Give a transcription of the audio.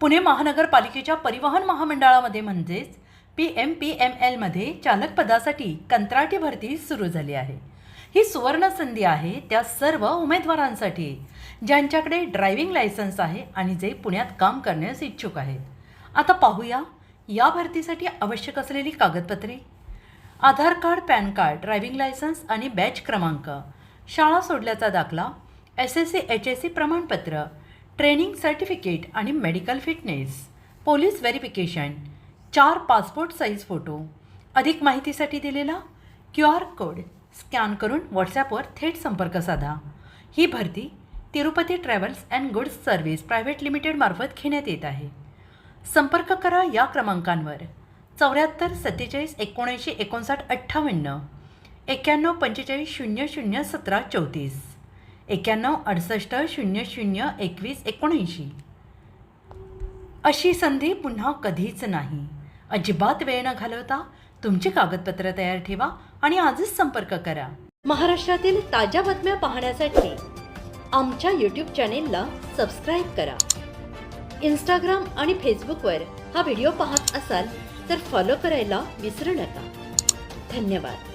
पुणे महानगरपालिकेच्या परिवहन महामंडळामध्ये म्हणजेच पी एम पी एम एलमध्ये चालक पदासाठी कंत्राटी भरती सुरू झाली आहे. ही सुवर्ण संधी आहे त्या सर्व उमेदवारांसाठी ज्यांच्याकडे ड्रायव्हिंग लायसन्स आहे आणि जे पुण्यात काम करण्यास इच्छुक आहेत. आता पाहूया या भरतीसाठी आवश्यक असलेली कागदपत्रे Aadhaar card PAN card driving licence आणि बॅच क्रमांक शाळा सोडल्याचा दाखला S S C H S C प्रमाणपत्र ट्रेनिंग सर्टिफिकेट आणि मेडिकल फिटनेस पोलीस व्हेरिफिकेशन चार पासपोर्ट साईज फोटो अधिक माहितीसाठी दिलेला क्यू आर कोड स्कॅन करून व्हॉट्सॲपवर थेट संपर्क साधा. ही भरती Tirupati travels and goods service private लिमिटेडमार्फत घेण्यात येत आहे. संपर्क करा या क्रमांकांवर. चौऱ्याहत्तर सत्तेचाळीस एकोणऐंशी एकोणसाठ अठ्ठावन्न एक्क्याण्णव पंचेचाळीस शून्य शून्य सतरा चौतीस. एक्याण्णव अडुसष्ट शून्य शून्य एकवीस एकोणऐंशी. अशी संधी पुन्हा कधीच नाही. अजिबात वेळ न घालवता तुमची कागदपत्र तयार ठेवा आणि आजच संपर्क करा. महाराष्ट्रातील ताज्या बातम्या पाहण्यासाठी आमच्या यूट्यूब चॅनेलला सबस्क्राईब करा. इंस्टाग्राम आणि फेसबुकवर हा व्हिडिओ पाहत असाल तर फॉलो करायला विसरू नका. धन्यवाद.